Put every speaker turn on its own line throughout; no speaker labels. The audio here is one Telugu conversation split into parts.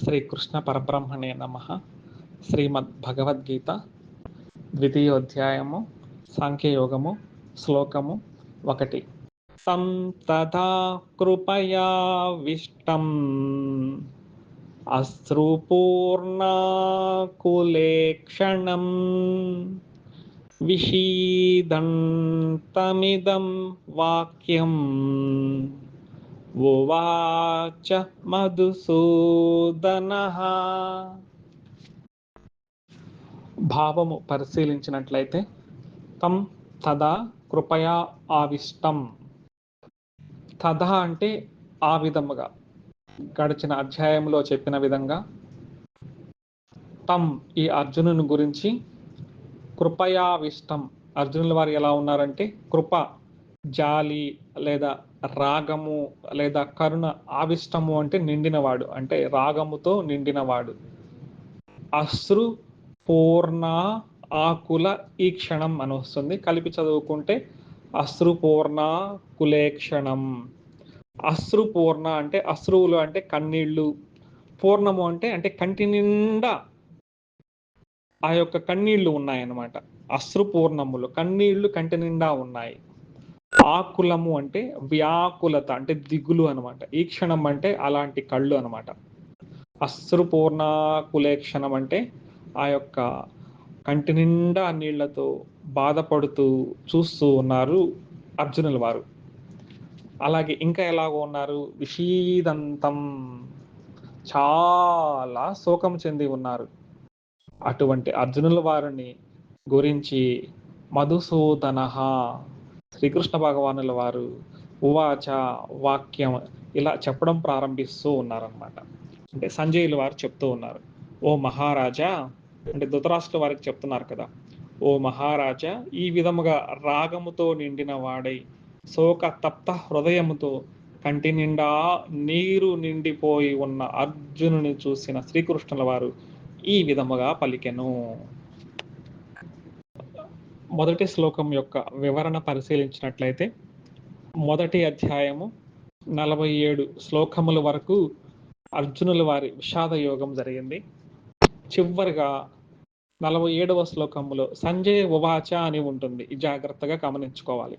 శ్రీకృష్ణ పరబ్రహ్మణే నమ. శ్రీమద్ భగవద్గీత ద్వితీయోధ్యాయము సాంఖ్యయోగము శ్లోకము ఒకటి. సం తథా కృపయా విష్టం అశ్రుపూర్ణాకులేక్షణం విషీదంతమిదం వాక్యం. ఉవాచ మధుసూదన భావము పరిశీలించినట్లయితే తం తదా కృపయా ఆవిష్టం తథ అంటే ఆ విధముగా గడిచిన అధ్యాయంలో చెప్పిన విధంగా తం ఈ అర్జునుని గురించి కృపయావిష్టం। అర్జునుల వారు ఎలా ఉన్నారంటే కృప జాలి లేదా రాగము లేదా కరుణ ఆవిష్టము అంటే నిండినవాడు. అంటే రాగముతో నిండినవాడు. అశ్రు పూర్ణ ఆకుల ఈ క్షణం అని వస్తుంది. కలిపి చదువుకుంటే అశ్రుపూర్ణ కులేక్షణం. అశ్రుపూర్ణ అంటే అశ్రువులు అంటే కన్నీళ్ళు. పూర్ణము అంటే అంటే కంటి నిండా ఆ యొక్క కన్నీళ్ళు ఉన్నాయన్నమాట. అశ్రుపూర్ణములు కన్నీళ్ళు కంటి నిండా ఉన్నాయి. ఆకులము అంటే వ్యాకులత అంటే దిగులు అనమాట ఈ క్షణం అంటే అలాంటి కళ్ళు అనమాట అశ్రుపూర్ణాకులే క్షణం అంటే ఆ యొక్క కంటి నిండా నీళ్ళతో బాధపడుతూ చూస్తూ ఉన్నారు అర్జునుల వారు. అలాగే ఇంకా ఎలాగో ఉన్నారు? విషీదంతం. చాలా శోకం చెంది ఉన్నారు. అటువంటి అర్జునుల వారిని గురించి మధుసూదన శ్రీకృష్ణ భగవానుల వారు ఉవాచ వాక్యం ఇలా చెప్పడం ప్రారంభిస్తూ ఉన్నారనమాట అంటే సంజయులు వారు చెప్తూ ఉన్నారు. ఓ మహారాజా అంటే ధృతరాష్ట్ర వారికి చెప్తున్నారు కదా. ఓ మహారాజా ఈ విధముగా రాగముతో నిండిన వాడై శోక తప్త హృదయముతో కంటి నిండా నీరు నిండిపోయి ఉన్న అర్జునుని చూసిన శ్రీకృష్ణుల వారు ఈ విధముగా పలికెను. మొదటి శ్లోకం యొక్క వివరణ పరిశీలించినట్లయితే మొదటి అధ్యాయము నలభై ఏడు శ్లోకముల వరకు అర్జునుల వారి విషాద యోగం జరిగింది. చివరిగా నలభై ఏడవ శ్లోకములో సంజయ్ ఉవాచ అని ఉంటుంది. జాగ్రత్తగా గమనించుకోవాలి.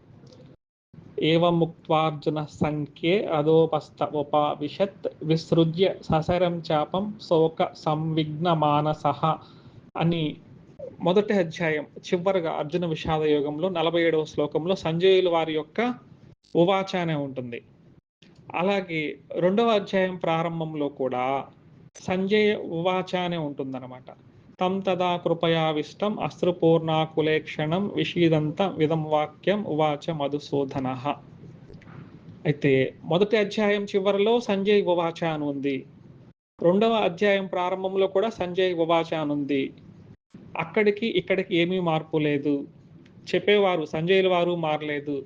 ఏవం ముక్వార్జున సంఖ్యే అదోపస్థ ఉపావిషత్ విసృజ్య ససరం చాపం శోక సంవిఘ్న మానస అని మొదటి అధ్యాయం చివరిగా అర్జున విషాద యోగంలో నలభై ఏడవ శ్లోకంలో సంజయులు వారి యొక్క ఉవాచ అనే ఉంటుంది. అలాగే రెండవ అధ్యాయం ప్రారంభంలో కూడా సంజయ్ ఉవాచ అనే ఉంటుందన్నమాట. తం తదా కృపయావిష్టం అస్త్రపూర్ణాకులేక్షణం విషీదంత విధం వాక్యం ఉవాచ మధుసూదన అయితే మొదటి అధ్యాయం చివరిలో సంజయ్ ఉవాచ అని ఉంది రెండవ అధ్యాయం ప్రారంభంలో కూడా సంజయ్ ఉవాచ అని ఉంది అక్కడికి ఇక్కడికి ఏమీ మార్పు లేదు. చెప్పేవారు సంజయ్ల వారు మారలేదు.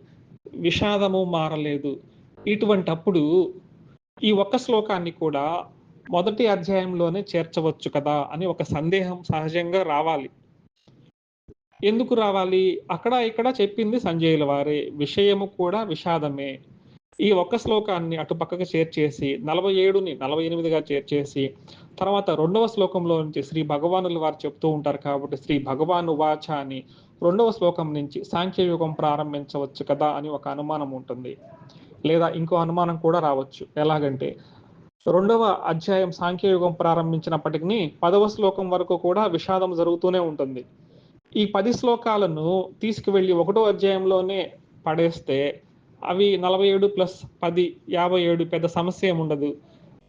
విషాదము మారలేదు. ఇటువంటి అప్పుడు ఈ ఒక్క శ్లోకాన్ని కూడా మొదటి అధ్యాయంలోనే చేర్చవచ్చు కదా అని ఒక సందేహం సహజంగా రావాలి. ఎందుకు రావాలి? అక్కడ ఇక్కడ చెప్పింది సంజయ్ల వారే విషయము కూడా విషాదమే. ఈ ఒక్క శ్లోకాన్ని అటు పక్కకు చేర్చేసి నలభై ఏడుని నలభై ఎనిమిదిగా చేర్చేసి తర్వాత రెండవ శ్లోకంలో నుంచి శ్రీ భగవానుల వారు చెప్తూ ఉంటారు కాబట్టి శ్రీ భగవాను వాచ అని రెండవ శ్లోకం నుంచి సాంఖ్యయుగం ప్రారంభించవచ్చు కదా అని ఒక అనుమానం ఉంటుంది. లేదా ఇంకో అనుమానం కూడా రావచ్చు. ఎలాగంటే రెండవ అధ్యాయం సాంఖ్యయుగం ప్రారంభించినప్పటికీ పదవ శ్లోకం వరకు కూడా విషాదం జరుగుతూనే ఉంటుంది. ఈ పది శ్లోకాలను తీసుకువెళ్ళి ఒకటో అధ్యాయంలోనే పడేస్తే అవి నలభై ఏడు ప్లస్ పది యాభై ఏడు పెద్ద సమస్య ఏముండదు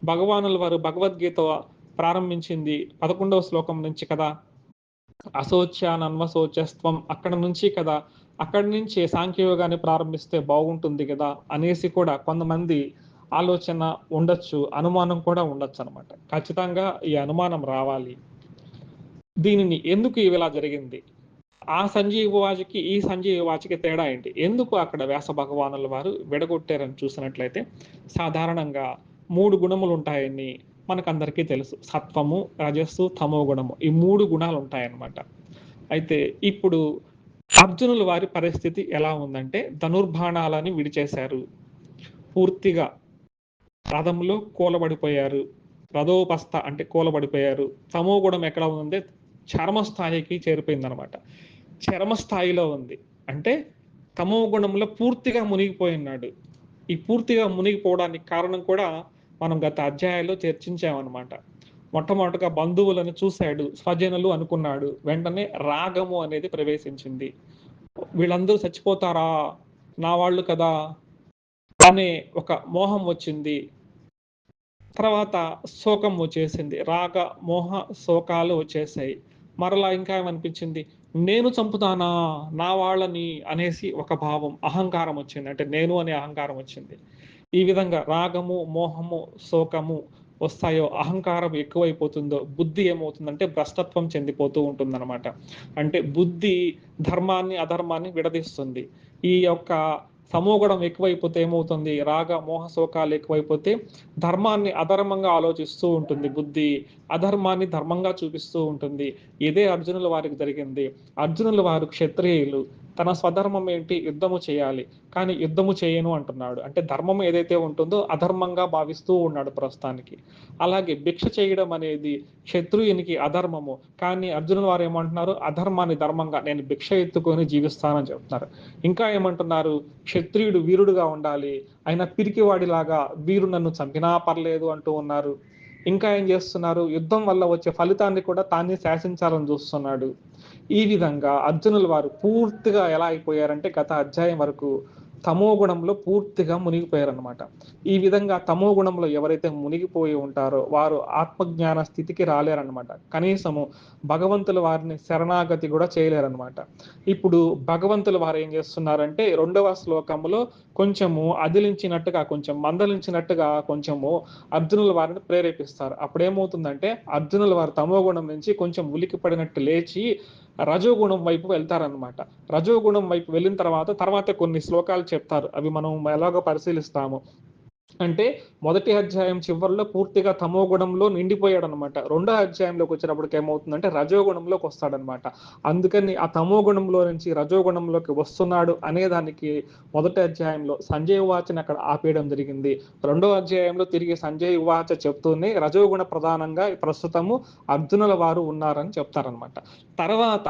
భగవానుల వారు భగవద్గీత ప్రారంభించింది పదకొండవ శ్లోకం నుంచి కదా? అశోచ్య అశోచ్యానన్వశోచస్త్వం అక్కడ నుంచి కదా? అక్కడి నుంచి సాంఖ్యయోగాన్ని ప్రారంభిస్తే బాగుంటుంది కదా? అనేసి కూడా కొంతమంది ఆలోచన ఉండొచ్చు అనుమానం కూడా ఉండొచ్చు అనమాట ఖచ్చితంగా ఈ అనుమానం రావాలి. దీనిని ఎందుకు ఇలా జరిగింది? ఆ సంజీవవాచికి ఈ సంజీవవాచికి తేడా ఏంటి? ఎందుకు అక్కడ వ్యాస భగవానుల వారు విడగొట్టారని చూసినట్లయితే సాధారణంగా మూడు గుణములు ఉంటాయని మనకందరికీ తెలుసు. సత్వము రజస్సు తమో గుణము. ఈ మూడు గుణాలు ఉంటాయన్నమాట. అయితే ఇప్పుడు అర్జునుల వారి పరిస్థితి ఎలా ఉందంటే ధనుర్బాణాలని విడిచేశారు. పూర్తిగా రథంలో కూలబడిపోయారు. రథోపస్థ అంటే కూలబడిపోయారు. తమో గుణం ఎక్కడ ఉందంటే చర్మ స్థాయికి చేరిపోయిందనమాట చర్మ స్థాయిలో ఉంది. అంటే తమో గుణంలో పూర్తిగా మునిగిపోయినాడు ఈ పూర్తిగా మునిగిపోవడానికి కారణం కూడా మనం గత అధ్యాయాల్లో చర్చించామన్నమాట. మొట్టమొదటిగా బంధువులను చూశాడు స్వజనులు అనుకున్నాడు వెంటనే రాగము అనేది ప్రవేశించింది. వీళ్ళందరూ చచ్చిపోతారా? నా వాళ్ళు కదా? అనే ఒక మోహం వచ్చింది. తర్వాత శోకం వచ్చేసింది. రాగ మోహ శోకాలు వచ్చేసాయి. మరలా ఇంకా ఏమనిపించింది? నేను చంపుతానా? నా వాళ్ళని అనేసి ఒక భావం అహంకారం వచ్చింది. అంటే నేను అనే అహంకారం వచ్చింది. ఈ విధంగా రాగము మోహము శోకము వస్తాయో అహంకారం ఎక్కువైపోతుందో బుద్ధి ఏమవుతుందంటే భ్రష్టత్వం చెందిపోతూ ఉంటుందన్నమాట. అంటే బుద్ధి ధర్మాన్ని అధర్మాన్ని విడదీస్తుంది. ఈ యొక్క సమూగడం ఎక్కువైపోతే ఏమవుతుంది? రాగ మోహ శోకాలు ఎక్కువైపోతే ధర్మాన్ని అధర్మంగా ఆలోచిస్తూ ఉంటుంది. బుద్ధి అధర్మాన్ని ధర్మంగా చూపిస్తూ ఉంటుంది. ఇదే అర్జునుల వారికి జరిగింది. అర్జునుల వారు క్షత్రియులు. తన స్వధర్మం ఏంటి? యుద్ధము చేయాలి. కానీ యుద్ధము చేయను అంటున్నాడు. అంటే ధర్మం ఏదైతే ఉంటుందో అధర్మంగా భావిస్తూ ఉన్నాడు ప్రస్తుతానికి. అలాగే భిక్ష చేయడం అనేది క్షత్రియునికి అధర్మము. కానీ అర్జునుల వారు ఏమంటున్నారు? అధర్మాన్ని ధర్మంగా నేను భిక్ష ఎత్తుకొని జీవిస్తానని చెప్తున్నారు. ఇంకా ఏమంటున్నారు? క్షత్రియుడు వీరుడుగా ఉండాలి. ఆయన పిరికివాడిలాగా వీరు నన్ను చంపినా పర్లేదు అంటూ ఉన్నారు. ఇంకా ఏం చేస్తున్నారు? యుద్ధం వల్ల వచ్చే ఫలితాన్ని కూడా తానే శాసించాలని చూస్తున్నాడు. ఈ విధంగా అర్జునుల వారు పూర్తిగా ఎలా అయిపోయారంటే గత అధ్యాయం వరకు తమో గుణంలో పూర్తిగా మునిగిపోయారనమాట ఈ విధంగా తమో గుణంలో ఎవరైతే మునిగిపోయి ఉంటారో వారు ఆత్మజ్ఞాన స్థితికి రాలేరనమాట కనీసము భగవంతుల వారిని శరణాగతి కూడా చేయలేరనమాట ఇప్పుడు భగవంతుల వారు ఏం చేస్తున్నారంటే రెండవ శ్లోకంలో కొంచెము అదిలించినట్టుగా కొంచెం మందలించినట్టుగా కొంచెము అర్జునుల వారిని ప్రేరేపిస్తారు. అప్పుడేమవుతుందంటే అర్జునుల వారు తమో గుణం నుంచి కొంచెం ఉలికి పడినట్టు లేచి రజోగుణం వైపు వెళ్తారనమాట రజోగుణం వైపు వెళ్ళిన తర్వాత తర్వాత కొన్ని శ్లోకాలు చెప్తారు. అవి మనం ఎలాగో పరిశీలిస్తాము. అంటే మొదటి అధ్యాయం చివరిలో పూర్తిగా తమో గుణంలో నిండిపోయాడు అనమాట రెండో అధ్యాయంలోకి వచ్చినప్పటికి ఏమవుతుందంటే రజోగుణంలోకి వస్తాడనమాట అందుకని ఆ తమో గుణంలో నుంచి రజోగుణంలోకి వస్తున్నాడు అనే దానికి మొదటి అధ్యాయంలో సంజయ్ వాచని అక్కడ ఆపేయడం జరిగింది. రెండో అధ్యాయంలో తిరిగి సంజయ్ వాచ చెప్తూనే రజోగుణ ప్రధానంగా ప్రస్తుతము అర్జునుల వారు ఉన్నారని చెప్తారనమాట తర్వాత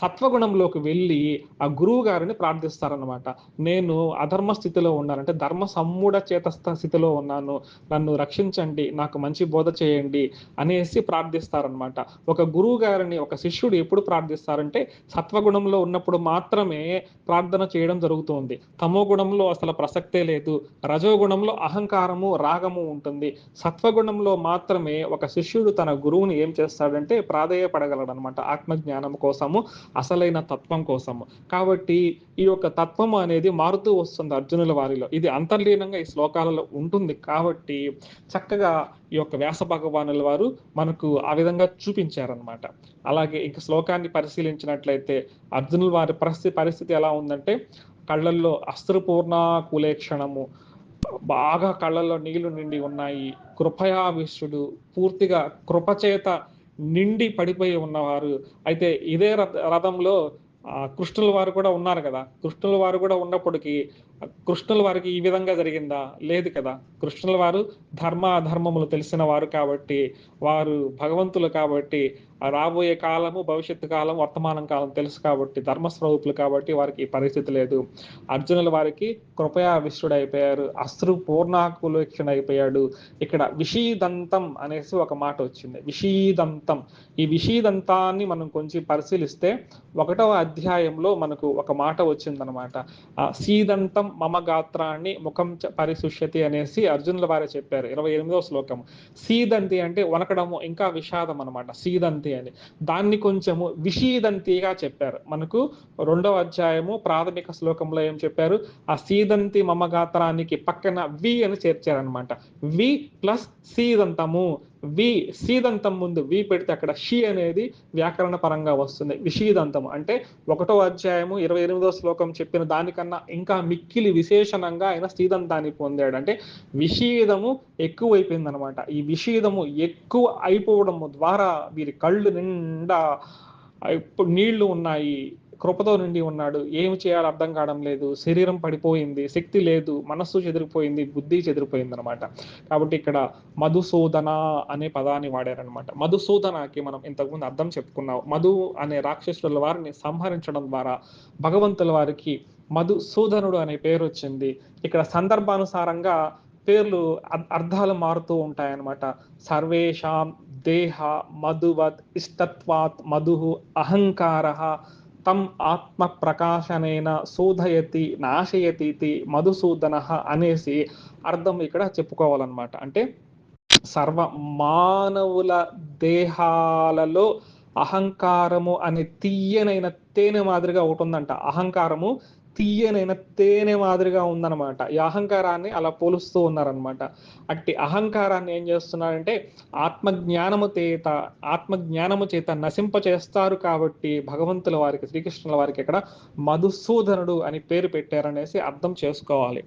సత్వగుణంలోకి వెళ్ళి ఆ గురువు గారిని ప్రార్థిస్తారనమాట నేను అధర్మ స్థితిలో ఉన్నానంటే ధర్మ సమ్ముడ చేతస్థ స్థితిలో ఉన్నాను. నన్ను రక్షించండి. నాకు మంచి బోధ చేయండి అనేసి ప్రార్థిస్తారనమాట ఒక గురువు గారిని ఒక శిష్యుడు ఎప్పుడు ప్రార్థిస్తారంటే సత్వగుణంలో ఉన్నప్పుడు మాత్రమే ప్రార్థన చేయడం జరుగుతుంది. తమో గుణంలో అసలు ప్రసక్తే లేదు. రజోగుణంలో అహంకారము రాగము ఉంటుంది. సత్వగుణంలో మాత్రమే ఒక శిష్యుడు తన గురువుని ఏం చేస్తాడంటే ప్రాధేయపడగలడు అనమాట ఆత్మజ్ఞానం కోసము అసలైన తత్వం కోసము కాబట్టి ఈ యొక్క తత్వం అనేది మారుతూ వస్తుంది అర్జునుల వారిలో. ఇది అంతర్లీనంగా ఈ శ్లోకాలలో ఉంటుంది. కాబట్టి చక్కగా ఈ యొక్క వ్యాస భగవానుల వారు మనకు ఆ విధంగా చూపించారనమాట అలాగే ఇంక శ్లోకాన్ని పరిశీలించినట్లయితే అర్జునుల వారి పరిస్థితి పరిస్థితి ఎలా ఉందంటే కళ్ళల్లో అస్త్రపూర్ణ కులేక్షణము. బాగా కళ్ళల్లో నీళ్ళు నిండి ఉన్నాయి. కృపయావిష్యుడు పూర్తిగా కృపచేత నిండి పడిపోయి ఉన్నవారు. అయితే ఇదే రథ రథంలో కృష్ణుల వారు కూడా ఉన్నారు కదా. కృష్ణుల వారు కూడా ఉన్నప్పటికీ కృష్ణుల వారికి ఈ విధంగా జరిగిందా? లేదు కదా. కృష్ణుల వారు ధర్మ అధర్మములు తెలిసిన వారు కాబట్టి వారు భగవంతులు కాబట్టి రాబోయే కాలము భవిష్యత్తు కాలం వర్తమానం కాలం తెలుసు కాబట్టి ధర్మస్వరూపులు కాబట్టి వారికి పరిస్థితి లేదు. అర్జునుల వారికి కృపయా విశ్రుడైపోయారు అశ్రు పూర్ణాకులక్షణ అయిపోయాడు. ఇక్కడ విషీదంతం అనేసి ఒక మాట వచ్చింది. విషీదంతం. ఈ విషీదంతాన్ని మనం కొంచెం పరిశీలిస్తే ఒకటవ అధ్యాయంలో మనకు ఒక మాట వచ్చిందనమాట. ఆ సీదంతం మమ గాత్రాన్ని ముఖం పరిశుష్యతి అనేసి అర్జునుల వారే చెప్పారు. ఇరవై ఎనిమిదవ శ్లోకం సీదంతి అంటే వనకడము ఇంకా విషాదం అనమాట. సీదంతి. అని. దాన్ని కొంచెము విషీదంతిగా చెప్పారు. మనకు రెండవ అధ్యాయము ప్రాథమిక శ్లోకంలో ఏం చెప్పారు? ఆ సీదంతి మమ గాత్రానికి పక్కన వి అని చేర్చారనమాట వి ప్లస్ సీదంతము. వి సీదంతం ముందు వి పెడితే అక్కడ షి అనేది వ్యాకరణ పరంగా వస్తుంది. విషీదంతం అంటే ఒకటో అధ్యాయము ఇరవై ఎనిమిదో శ్లోకం చెప్పిన దానికన్నా ఇంకా మిక్కిలి విశేషణంగా ఆయన సీదంతాన్ని పొందాడు. అంటే విషీదము ఎక్కువైపోయింది అనమాట ఈ విషీదము ఎక్కువ అయిపోవడము ద్వారా వీరి కళ్ళు నిండా ఇప్పుడు నీళ్ళు ఉన్నాయి. కృపతో నిండి ఉన్నాడు. ఏమి చేయాలో అర్థం కావడం లేదు. శరీరం పడిపోయింది. శక్తి లేదు. మనస్సు చెదిరిపోయింది. బుద్ధి చెదిరిపోయింది అనమాట కాబట్టి ఇక్కడ మధుసూదన అనే పదాన్ని వాడారనమాట మధుసూదనకి మనం ఇంతకుముందు అర్థం చెప్పుకున్నాం. మధు అనే రాక్షసుల వారిని సంహరించడం ద్వారా భగవంతుల వారికి మధుసూదనుడు అనే పేరు వచ్చింది. ఇక్కడ సందర్భానుసారంగా పేర్లు అర్థాలు మారుతూ ఉంటాయన్నమాట. సర్వేషాం దేహ మధువత్ ఇష్టత్వాత్ మధు అహంకార తం ఆత్మ ప్రకాశనైన శోధయతి నాశయతి మధుసూదన అనేసి అర్థం ఇక్కడ చెప్పుకోవాలన్నమాట. అంటే సర్వ మానవుల దేహాలలో అహంకారము అనే తీయనైన తేనె మాదిరిగా ఒకటి ఉందంట. అహంకారము తీయనైన తేనె మాదిరిగా ఉందన్నమాట. ఈ అహంకారాన్ని అలా పోలుస్తూ ఉన్నారనమాట అట్టి అహంకారాన్ని ఏం చేస్తున్నారంటే ఆత్మజ్ఞానము చేత ఆత్మజ్ఞానము చేత నశింప చేస్తారు కాబట్టి భగవంతుల వారికి శ్రీకృష్ణుల వారికి ఇక్కడ మధుసూదనుడు అని పేరు పెట్టారనేసి అర్థం చేసుకోవాలి.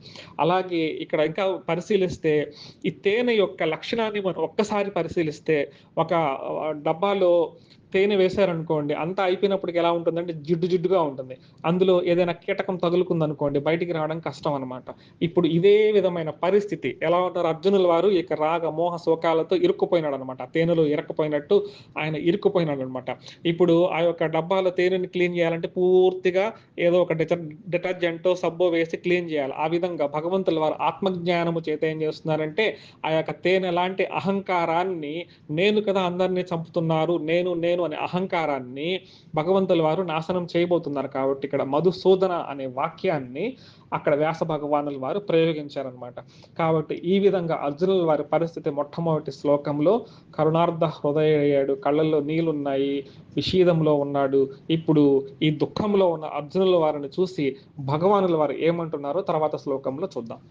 అలాగే ఇక్కడ ఇంకా పరిశీలిస్తే ఈ తేనె యొక్క లక్షణాన్ని మనం ఒక్కసారి పరిశీలిస్తే ఒక డబ్బాలో తేనె వేశారనుకోండి అంతా అయిపోయినప్పటికి ఎలా ఉంటుందంటే జిడ్డు జిడ్డుగా ఉంటుంది. అందులో ఏదైనా కీటకం తగులుకుంది అనుకోండి బయటికి రావడం కష్టం అనమాట ఇప్పుడు ఇదే విధమైన పరిస్థితి. ఎలా ఉంటారు? అర్జునుల వారు ఇక రాగ మోహ శోకాలతో ఇరుక్కుపోయినాడు అనమాట తేనెలో ఇరక్కుపోయినట్టు ఆయన ఇరుక్కుపోయినాడు అనమాట ఇప్పుడు ఆ యొక్క డబ్బాలో తేనెని క్లీన్ చేయాలంటే పూర్తిగా ఏదో ఒక డిటర్ డిటర్జెంటో సబ్బో వేసి క్లీన్ చేయాలి. ఆ విధంగా భగవంతుల వారు ఆత్మజ్ఞానము చేత ఏం చేస్తున్నారంటే ఆ యొక్క తేనె లాంటి అహంకారాన్ని నేను కదా అందరినీ చంపుతున్నారు నేను నేను అనే అహంకారాన్ని భగవంతుల వారు నాశనం చేయబోతున్నారు కాబట్టి ఇక్కడ మధుసూదన అనే వాక్యాన్ని అక్కడ వ్యాస భగవానుల వారు ప్రయోగించారనమాట కాబట్టి ఈ విధంగా అర్జునుల వారి పరిస్థితి మొట్టమొదటి శ్లోకంలో కరుణార్థ హృదయయ్యాడు కళ్ళల్లో నీళ్ళున్నాయి విషీదంలో ఉన్నాడు. ఇప్పుడు ఈ దుఃఖంలో ఉన్న అర్జునుల వారిని చూసి భగవానుల వారు ఏమంటున్నారో తర్వాత శ్లోకంలో చూద్దాం.